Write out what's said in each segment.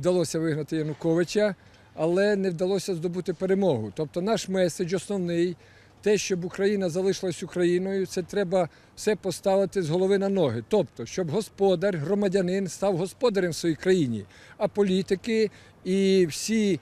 вдалося вигнати Януковича, але не вдалося здобути перемогу. Тобто наш меседж основний, те, щоб Україна залишилась Україною, це треба все поставити з голови на ноги. Тобто, щоб господар, громадянин став господарем в своїй країні, а політики і всі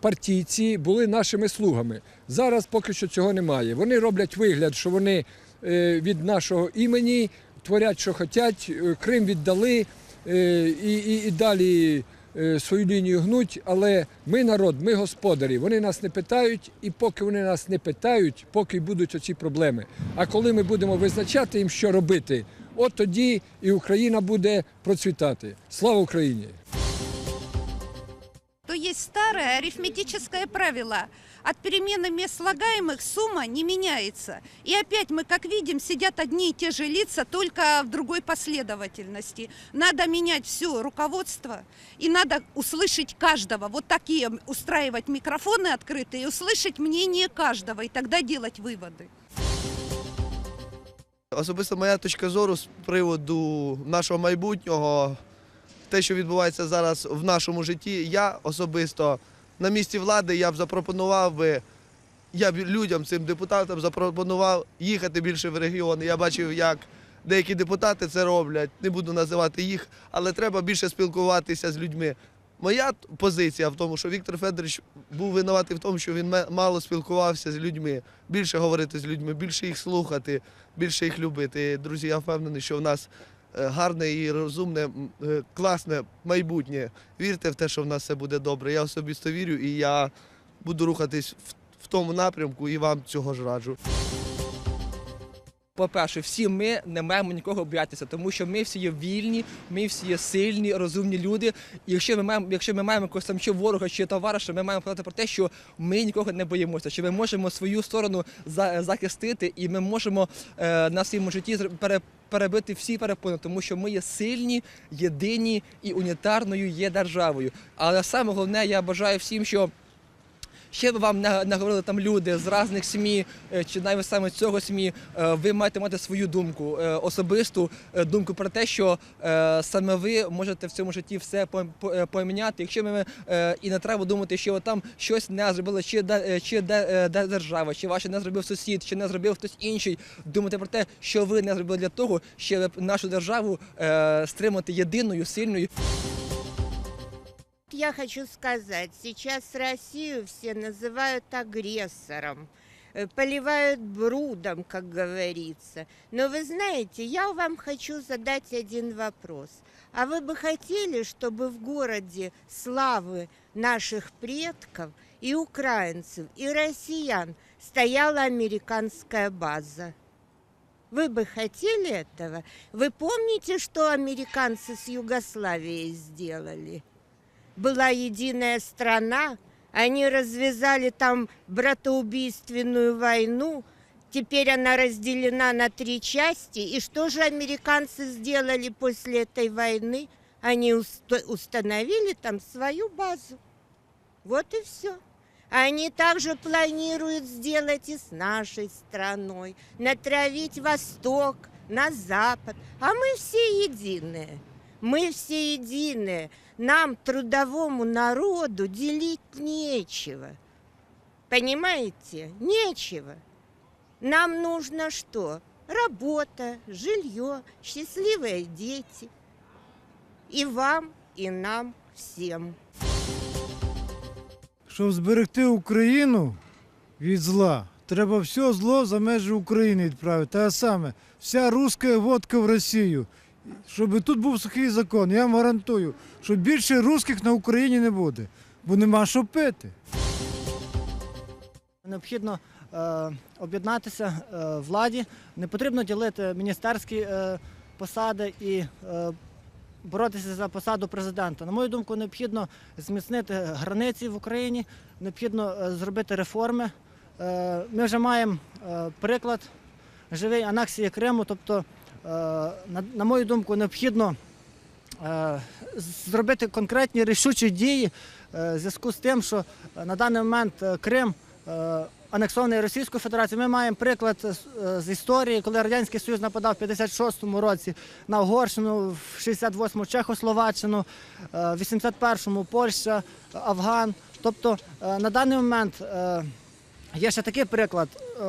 партійці були нашими слугами. Зараз поки що цього немає. Вони роблять вигляд, що вони е, від нашого імені творять, що хочуть, Крим віддали е, і, і, і далі е, свою лінію гнуть. Але ми народ, ми господарі. Вони нас не питають, і поки вони нас не питають, поки будуть оці проблеми. А коли ми будемо визначати їм, що робити, от тоді і Україна буде процвітати. Слава Україні! то є старе арифметичне правило. От перемены мест слагаемых сумма не меняется. И опять мы, как видим, сидят одни и те же лица, только в другой последовательности. Надо менять все руководство, и надо услышать каждого. Вот такие устраивать микрофоны открытые, и услышать мнение каждого, и тогда делать выводы. Особисто моя точка зору з приводу нашого майбутнього, те, що відбувається зараз в нашому житті, я особисто На місці влади я б запропонував би, я б людям, цим депутатам запропонував їхати більше в регіони. Я бачив, як деякі депутати це роблять, не буду називати їх, але треба більше спілкуватися з людьми. Моя позиція в тому, що Віктор Федорович був винуватий в тому, що він мало спілкувався з людьми, більше говорити з людьми, більше їх слухати, більше їх любити. Друзі, я впевнений, що в нас гарне і розумне, е, класне майбутнє. Вірте в те, що в нас все буде добре. Я особисто вірю і я буду рухатись в тому напрямку і вам цього ж раджу. По-перше, всі ми не маємо нікого боятися, тому що ми всі є вільні, ми всі є сильні, розумні люди. І якщо ми маємо, якщо ми маємо якогось там чи ворога, чи товариша, ми маємо казати про те, що ми нікого не боїмося, що ми можемо свою сторону за- захистити, і ми можемо е, на своєму житті пере, перебити всі перепони, тому що ми є сильні, єдині і унітарною є державою. Але саме головне, я бажаю всім, що. Ще б вам наговорили там люди з різних СМІ, е, чи навіть саме цього СМІ, е, ви маєте мати свою думку, е, особисту думку про те, що саме ви можете в цьому житті все по- по- поміняти. Якщо ми і не треба думати, що там щось не зробили, чи де, чи де, де держава, чи ваше не зробив сусід, чи не зробив хтось інший. Думати про те, що ви не зробили для того, щоб нашу державу стримати єдиною, сильною. Я хочу сказать, сейчас Россию все называют агрессором, э, поливают брудом, как говорится. Но вы знаете, я вам хочу задать один вопрос. А вы бы хотели, чтобы в городе славы наших предков и украинцев, и россиян стояла американская база? Вы бы хотели этого? Вы помните, что американцы с Югославией сделали? Была единая страна, они развязали там братоубийственную войну, теперь она разделена на три части. И что же американцы сделали после этой войны? Они уст- установили там свою базу. Вот и все. Они также планируют сделать и с нашей страной, натравить Восток на Запад. А мы все единые. Мы все единые. Нам, трудовому народу, делить нечего. Понимаете? Нечего. Нам нужно что? Работа, жилье, счастливые дети. И вам, и нам всем. Щоб зберегти Україну від зла, треба все зло за межі України відправити. Те саме, вся руська водка в Росію. Щоб тут був сухий закон, я вам гарантую, що більше русських на Україні не буде, бо нема що пити. Необхідно е, об'єднатися е, владі. Не потрібно ділити міністерські е, посади і е, боротися за посаду президента. На мою думку, необхідно зміцнити границі в Україні, необхідно е, зробити реформи. Е, ми вже маємо е, приклад живий анексії Криму. Тобто, на, на мою думку, необхідно е, зробити конкретні рішучі дії е, в зв'язку з тим, що е, на даний момент е, Крим е, анексований Російською Федерацією. Ми маємо приклад з, е, історії, коли Радянський Союз нападав в 56-му році на Угорщину, в 68-му Чехословаччину, е, в 81-му Польща, Афган. Тобто е, на даний момент е, є ще такий приклад. Е,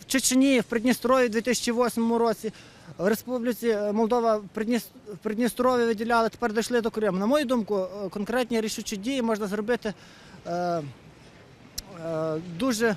В Чечні, в Придністрові в 2008 році, в Республіці е, Молдова в Придніс-Придністрові виділяли, тепер дійшли до Криму. На мою думку, е, конкретні рішучі дії можна зробити е, дуже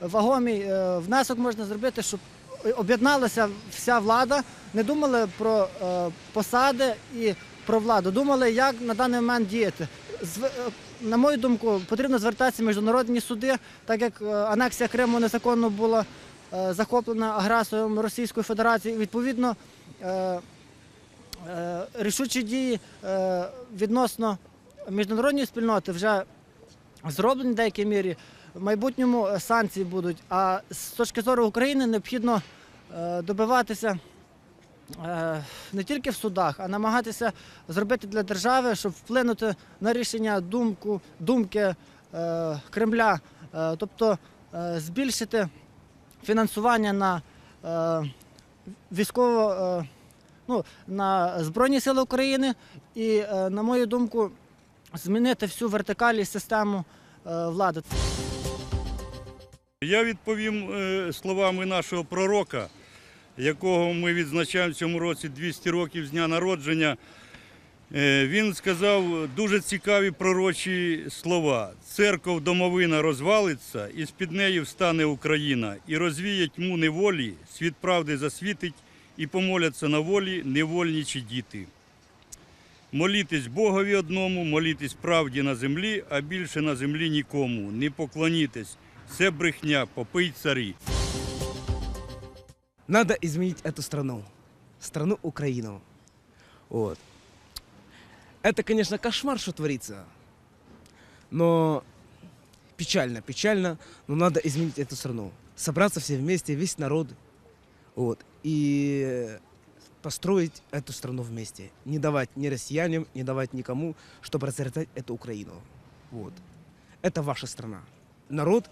вагомий внесок можна зробити, щоб об'єдналася вся влада, не думали про посади і про владу, думали, як на даний момент діяти. Е, На мою думку, потрібно звертатися в міжнародні суди, так як анексія Криму незаконно була захоплена агресором Російської Федерації. Відповідно, е, е, рішучі дії е, відносно міжнародної спільноти вже зроблені в деякій мірі. В майбутньому е, санкції будуть. А з точки зору України необхідно е, добиватися е, не тільки в судах, а намагатися зробити для держави, щоб вплинути на рішення думку, думки е, Кремля, Е, тобто е, збільшити фінансування на е, військово, е, ну, на Збройні Сили України і, е, на мою думку, змінити всю вертикаль і систему е, влади. Я відповім е, словами нашого пророка, якого ми відзначаємо в цьому році 200 років з дня народження. Е, Він сказав дуже цікаві пророчі слова. Церков домовина розвалиться, і з-під неї встане Україна, і розвіє тьму неволі, світ правди засвітить, і помоляться на волі невольничі діти. Молітесь Богові одному, молітесь правді на землі, а більше на землі нікому. Не поклонітесь. Це брехня, попий царі. Надо изменить эту страну. Страну Украину. Это, конечно, кошмар, что творится. Но печально, печально, но надо изменить эту страну. Собраться все вместе, весь народ. Вот. И построить эту страну вместе. Не давать ни россиянам, не давать никому, чтобы разорвать эту Украину. Вот. Это ваша страна. Народ,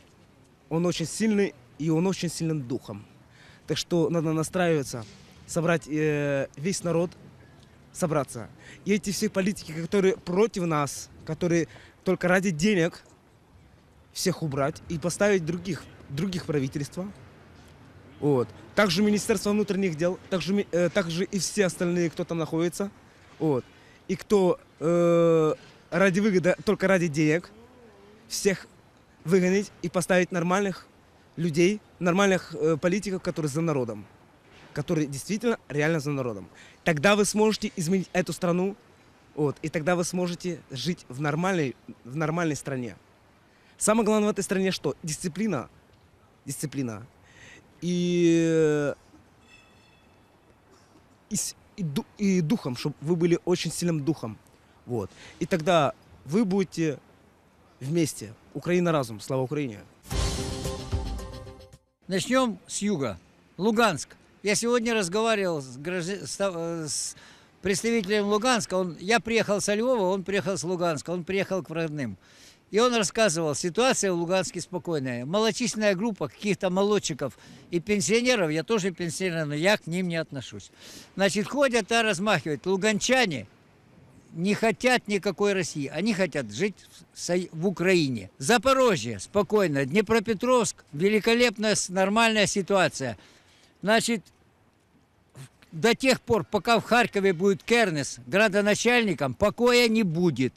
он очень сильный, и он очень сильным духом. Так что надо настраиваться, собрать э, весь народ, собраться. И эти все политики, которые против нас, которые только ради денег, всех убрать и поставить других, других правительства. Вот. Также Министерство внутренних дел, также, ми- э, также и все остальные, кто там находится. Вот. И кто э, ради выгоды, только ради денег, всех выгонять и поставить нормальных людей, нормальных э, политиков, которые за народом, Которые действительно реально за народом. Тогда вы сможете изменить эту страну, вот, и тогда вы сможете жить в нормальной, в нормальной стране. Самое главное в этой стране что? Дисциплина. Дисциплина. И, и, и духом, чтобы вы были очень сильным духом. Вот. И тогда вы будете вместе. Украина разум. Слава Украине. Начнем с юга. Луганск. Я сегодня разговаривал с, граждан- э, с представителем Луганска. Он, я приехал со Львова, он приехал с Луганска, он приехал к родным. И он рассказывал, ситуация в Луганске спокойная. Малочисленная группа каких-то молодчиков и пенсионеров, я тоже пенсионер, но я к ним не отношусь. Значит, ходят и размахивают. Луганчане не хотят никакой России. Они хотят жить в, Украине. Запорожье спокойно. Днепропетровск великолепная, нормальная ситуация. Значит, до тех пор, пока в Харькове будет Кернес градоначальником, покоя не будет.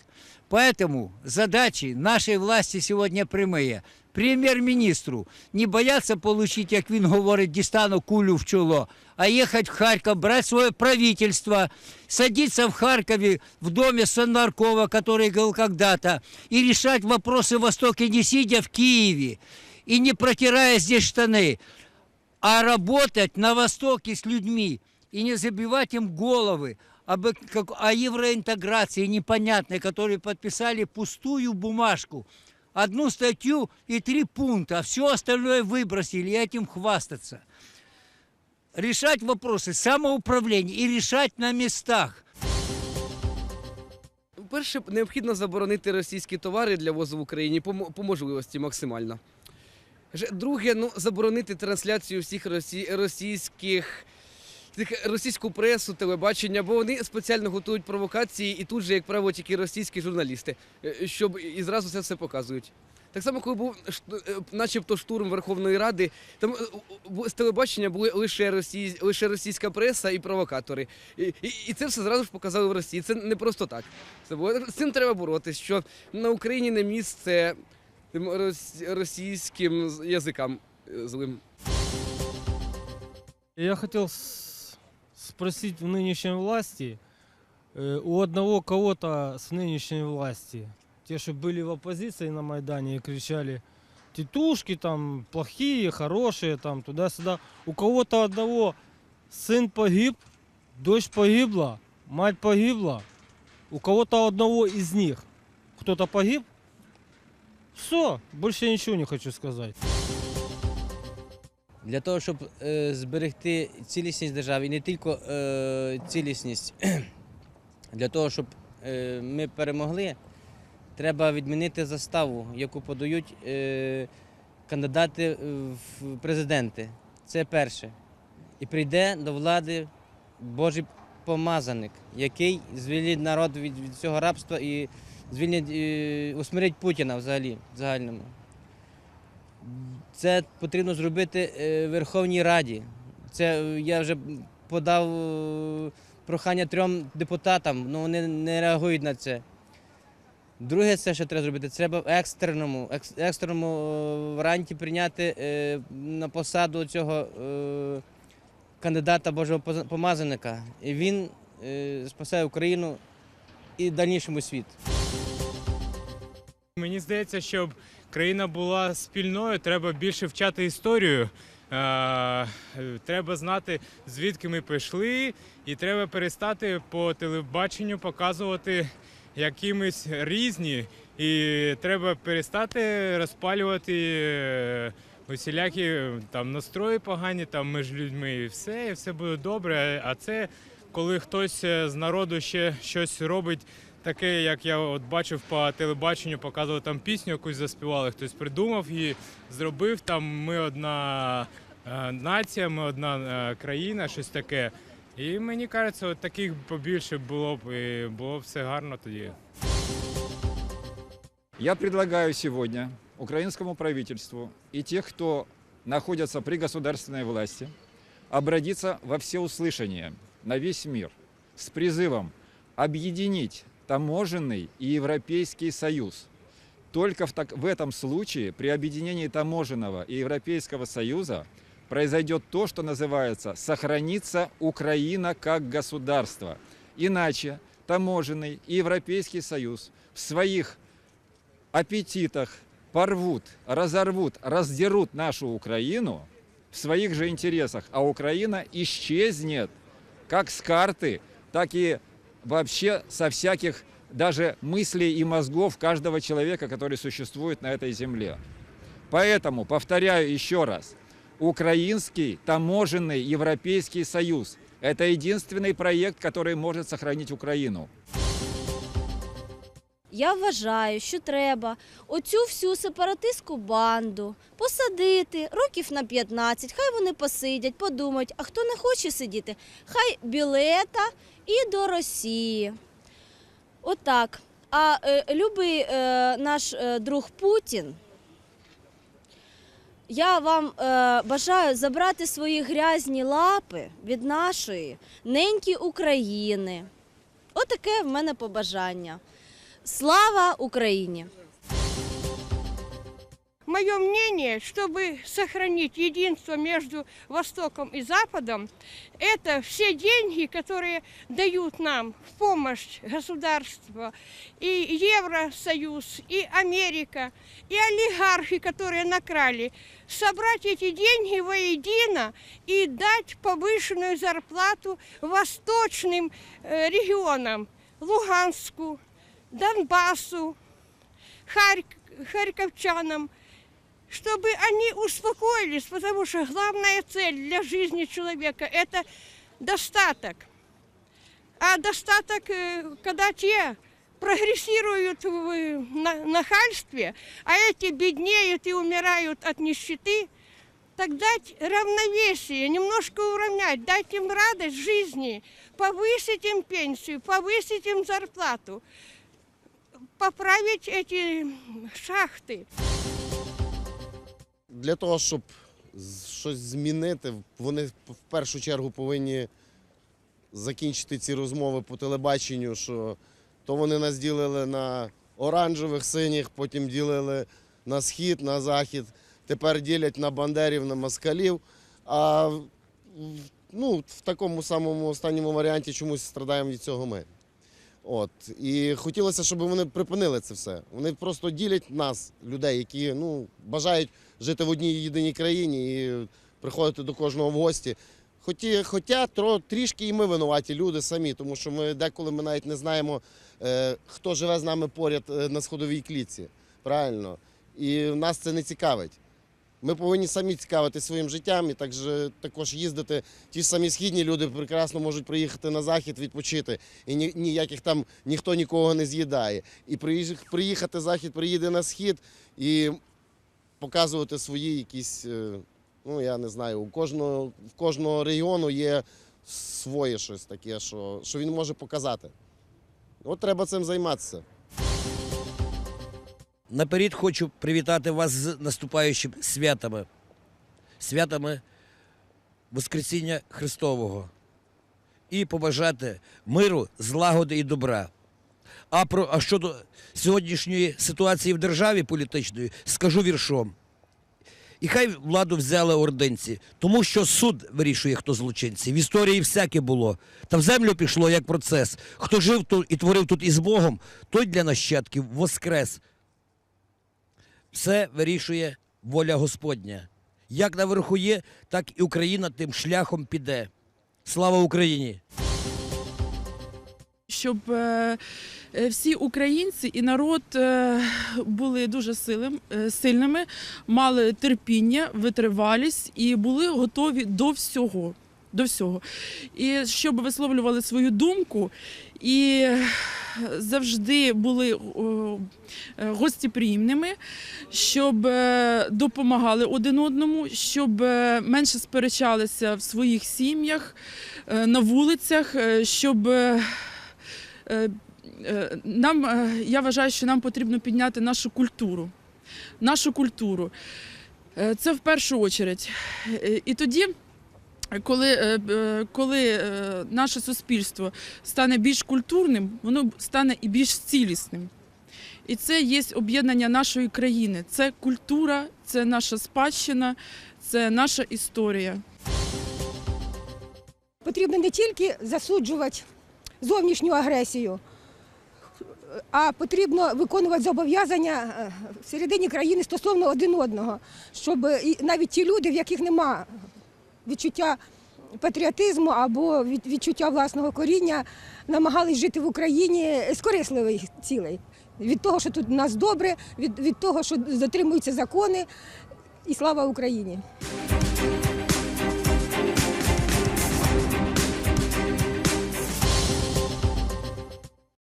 Поэтому задачи нашей власти сегодня прямые. Прем'єр-міністру не бояться получить, як він говорить, дістану кулю в чоло, а їхати в Харків, брати своє правительство, садиться в Харкові в доме Саннаркова, который был когда-то, и решать вопросы Востока, не сидя в Киеве и не протирая здесь штаны, а работать на Востоке с людьми и не забивать им головы об, эк- как- о евроинтеграции непонятной, которые подписали пустую бумажку. Одну статью и три пункта, а все остальное выбросили и этим хвастаться. Решать вопросы самоуправления и решать на местах. Перше, необхідно заборонити російські товари для ввозу в Україні по, мо- по можливості максимально. Ж- Друге, ну заборонити трансляцію всіх росі... російських. Російську пресу, телебачення, бо вони спеціально готують провокації і тут же, як правило, тільки російські журналісти, е, щоб і зразу це все показують. Так само, коли був е, начебто штурм Верховної Ради, там е, з телебачення були лише, росій... лише російська преса і провокатори. І, і, і це все зразу ж показали в Росії. Це не просто так. Це було... З цим треба боротися, що на Україні не місце російським язикам злим. Я хотел с- спросить в нынешней власти, э, у одного кого-то с нынешней власти, те, что были в оппозиции на Майдане и кричали, тетушки там плохие, хорошие, там туда-сюда. У кого-то одного сын погиб, дочь погибла, мать погибла. У кого-то одного из них кто-то погиб. Все, больше я ничего не хочу сказать. Для того, щоб е, зберегти цілісність держави, і не тільки е, цілісність, для того, щоб е, ми перемогли, треба відмінити заставу, яку подають е, кандидати в президенти. Це перше. І прийде до влади Божий помазаник, який звільнить народ від, від цього рабства і звільнить, е, усмирить Путіна взагалі в загальному. Це потрібно зробити е, Верховній Раді. Це е, я вже подав е, прохання трьом депутатам, але вони не реагують на це. Друге, це що треба зробити, треба в екстреному, екстреному варіанті прийняти на посаду цього кандидата Божого помазаника. І він спасає Україну і дальнішому світ. Мені здається, щоб країна була спільною, треба більше вчати історію. Е, Треба знати, звідки ми прийшли, і треба перестати по телебаченню показувати якимись різні. І треба перестати розпалювати е, усілякі там настрої погані там між людьми, і все, і все буде добре. А це коли хтось е, з народу ще щось робить таке, як я от бачив по телебаченню, показували там пісню якусь заспівали, хтось придумав і зробив там ми одна е, нація, ми одна е, країна, щось таке. І мені кажеться, от таких побільше було б і було б все гарно тоді. Я предлагаю сегодня украинскому правительству и тех, кто находятся при государственной власти, обратиться во всеуслышание на весь мир с призывом объединить таможенный и Европейский Союз. Только в, так, в этом случае, при объединении таможенного и Европейского Союза, произойдет то, что называется «сохранится Украина как государство». Иначе таможенный и Европейский Союз в своих аппетитах порвут, разорвут, раздерут нашу Украину в своих же интересах, а Украина исчезнет как с карты, так и вообще со всяких даже мыслей и мозгов каждого человека, который существует на этой земле. Поэтому, повторяю еще раз, Украинский таможенный Европейский Союз – это единственный проект, который может сохранить Украину. Я вважаю, що треба оцю всю сепаратистську банду посадити років на 15. Хай вони посидять, подумають, а хто не хоче сидіти, хай білета і до Росії. Отак. А е, любий е, наш е, друг Путін. Я вам е, бажаю забрати свої грязні лапи від нашої неньки України. Отаке в мене побажання. Слава Україні! Мое мнение, чтобы сохранить единство между Востоком и Западом, это все деньги, которые дают нам в помощь государства, и Евросоюз, и Америка, и олигархи, которые накрали, собрать эти деньги воедино и дать повышенную зарплату восточным э, регионам, Луганску, Донбассу, Харь- харьковчанам, чтобы они успокоились, потому что главная цель для жизни человека – это достаток. А достаток, э, когда те прогрессируют в э, на- нахальстве, а эти беднеют и умирают от нищеты, так дать равновесие, немножко уравнять, дать им радость жизни, повысить им пенсию, повысить им зарплату, поправить эти шахты. Для того, щоб щось змінити, вони в першу чергу повинні закінчити ці розмови по телебаченню, що то вони нас ділили на оранжевих, синіх, потім ділили на схід, на захід, тепер ділять на бандерів, на москалів. А ну, в такому самому останньому варіанті чомусь страдаємо від цього ми. От. І хотілося, щоб вони припинили це все. Вони просто ділять нас, людей, які ну, бажають жити в одній єдиній країні і приходити до кожного в гості. Хоті, хоча трішки і ми винуваті люди самі, тому що ми деколи ми навіть не знаємо, е, хто живе з нами поряд е, на сходовій клітці. Правильно? І нас це не цікавить. Ми повинні самі цікавити своїм життям і також їздити. Ті ж самі східні люди прекрасно можуть приїхати на захід, відпочити, і ніяких там ніхто нікого не з'їдає. І приїхати захід, приїде на схід і показувати свої якісь, е, ну я не знаю, у кожного, в кожного регіону є своє щось таке, що, що він може показати. От треба цим займатися. Наперед хочу привітати вас з наступаючими святами, святами Воскресіння Христового і побажати миру, злагоди і добра. А про а щодо сьогоднішньої ситуації в державі політичної скажу віршом. І хай владу взяли ординці, тому що суд вирішує, хто злочинці. В історії всяке було. Та в землю пішло як процес. Хто жив тут і творив тут із Богом, той для нащадків воскрес. Все вирішує воля Господня. Як наверху є, так і Україна тим шляхом піде. Слава Україні! щоб е, всі українці і народ е, були дуже е, сильними, мали терпіння, витривалість і були готові до всього. До всього. І щоб висловлювали свою думку і завжди були е, щоб е, допомагали один одному, щоб е, менше сперечалися в своїх сім'ях, е, на вулицях, е, щоб е, е, е, нам, е, я вважаю, що нам потрібно підняти нашу культуру. Нашу культуру. Е, Це в першу чергу. І тоді, коли, е, е, коли е, наше суспільство стане більш культурним, воно стане і більш цілісним. І це є об'єднання нашої країни. Це культура, це наша спадщина, це наша історія. Потрібно не тільки засуджувати зовнішню агресію, а потрібно виконувати зобов'язання е, всередині країни стосовно один одного, щоб навіть ті люди, в яких нема відчуття патріотизму або відчуття власного коріння, намагались жити в Україні з корисливих цілей. Від того, що тут у нас добре, від, від того, що дотримуються закони, і слава Україні.